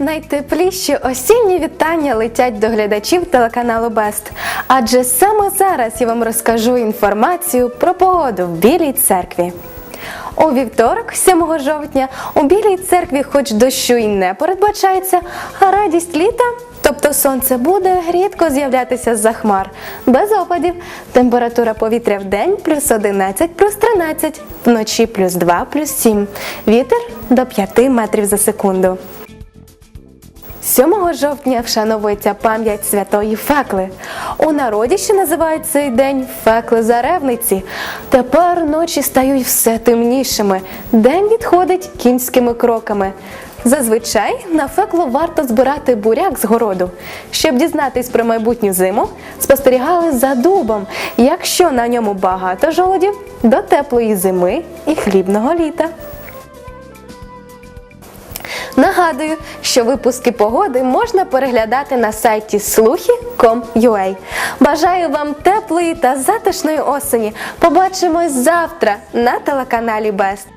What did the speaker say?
Найтепліші осінні вітання летять до глядачів телеканалу Бест. Адже саме зараз я вам розкажу інформацію про погоду в Білій церкві. У вівторок, 7 жовтня, у Білій церкві хоч дощу і не передбачається, а радість літа, тобто сонце буде рідко з'являтися з-за хмар, без опадів. Температура повітря в день плюс 11, плюс 13, вночі плюс 2, плюс 7. Вітер до 5 метрів за секунду. 7 жовтня вшановується пам'ять святої Фекли. У народі ще називають цей день Фекли Заревниці. Тепер ночі стають все темнішими. День відходить кінськими кроками. Зазвичай на феклу варто збирати буряк з городу. Щоб дізнатись про майбутню зиму, спостерігали за дубом. Якщо на ньому багато жолудів, до теплої зими і хлібного літа. Нагадую, що випуски погоди можна переглядати на сайті слухи.com.ua. Бажаю вам теплої та затишної осені. Побачимось завтра на телеканалі Бест.